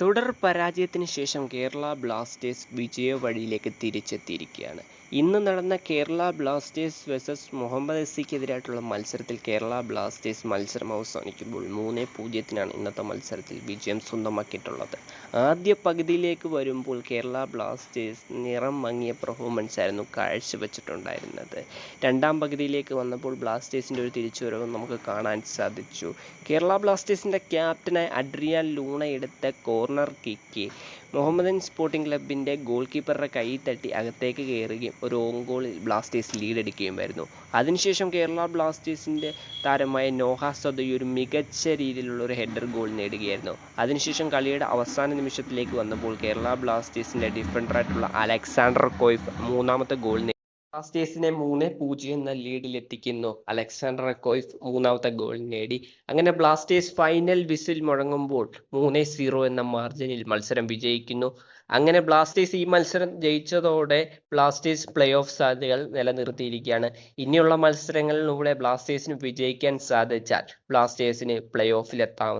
തുടർ പരാജയത്തിന് ശേഷം കേരള ബ്ലാസ്റ്റേഴ്സ് വിജയവഴിയിലേക്ക് തിരിച്ചെത്തിയിരിക്കുകയാണ്. ഇന്ന് നടന്ന കേരള ബ്ലാസ്റ്റേഴ്സ് വേഴ്സസ് മുഹമ്മദ് എസിക്കെതിരായിട്ടുള്ള മത്സരത്തിൽ കേരള ബ്ലാസ്റ്റേഴ്സ് മത്സരം അവസാനിക്കുമ്പോൾ മൂന്ന് പൂജ്യത്തിനാണ് ഇന്നത്തെ മത്സരത്തിൽ വിജയം സ്വന്തമാക്കിയിട്ടുള്ളത്. ആദ്യ പകുതിയിലേക്ക് വരുമ്പോൾ കേരള ബ്ലാസ്റ്റേഴ്സ് നിറം മങ്ങിയ പെർഫോമൻസ് ആയിരുന്നു കാഴ്ചവെച്ചിട്ടുണ്ടായിരുന്നത്. രണ്ടാം പകുതിയിലേക്ക് വന്നപ്പോൾ ബ്ലാസ്റ്റേഴ്സിന്റെ ഒരു തിരിച്ചുവരവ് നമുക്ക് കാണാൻ സാധിച്ചു. കേരള ബ്ലാസ്റ്റേഴ്സിന്റെ ക്യാപ്റ്റനായ അഡ്രിയാൻ ലൂണ എടുത്ത കോർണർ കിക്ക് മുഹമ്മദൻ സ്പോർട്ടിംഗ് ക്ലബിന്റെ ഗോൾ കീപ്പറുടെ കൈ തട്ടി അകത്തേക്ക് കയറുകയും ഒരു ഓൺ ഗോളിൽ ബ്ലാസ്റ്റേഴ്സ് ലീഡ് എടുക്കുകയുമായിരുന്നു അതിനുശേഷം കേരള ബ്ലാസ്റ്റേഴ്സിന്റെ താരമായ നോഹ സദയി ഒരു മികച്ച രീതിയിലുള്ള ഒരു ഹെഡർ ഗോൾ നേടുകയായിരുന്നു. അതിനുശേഷം കളിയുടെ അവസാന നിമിഷത്തിലേക്ക് വന്നപ്പോൾ കേരള ബ്ലാസ്റ്റേഴ്സിന്റെ ഡിഫൻഡറായിട്ടുള്ള അലക്സാണ്ടർ കോയിഫ് മൂന്നാമത്തെ ഗോൾ ബ്ലാസ്റ്റേഴ്സിനെ മൂന്ന് പൂജ്യം എന്ന ലീഡിൽ എത്തിക്കുന്നു. അലക്സാണ്ടർ കോയിഫ് മൂന്നാമത്തെ ഗോൾ നേടി. അങ്ങനെ ബ്ലാസ്റ്റേഴ്സ് ഫൈനൽ വിസിൽ മുഴങ്ങുമ്പോൾ മൂന്ന് സീറോ എന്ന മാർജിനിൽ മത്സരം വിജയിക്കുന്നു. അങ്ങനെ ബ്ലാസ്റ്റേഴ്സ് ഈ മത്സരം ജയിച്ചതോടെ ബ്ലാസ്റ്റേഴ്സ് പ്ലേ ഓഫ് സാധ്യതകൾ നിലനിർത്തിയിരിക്കുകയാണ്. ഇനിയുള്ള മത്സരങ്ങളിലൂടെ ബ്ലാസ്റ്റേഴ്സിന് വിജയിക്കാൻ സാധിച്ചാൽ ബ്ലാസ്റ്റേഴ്സിന് പ്ലേ ഓഫിലെത്താം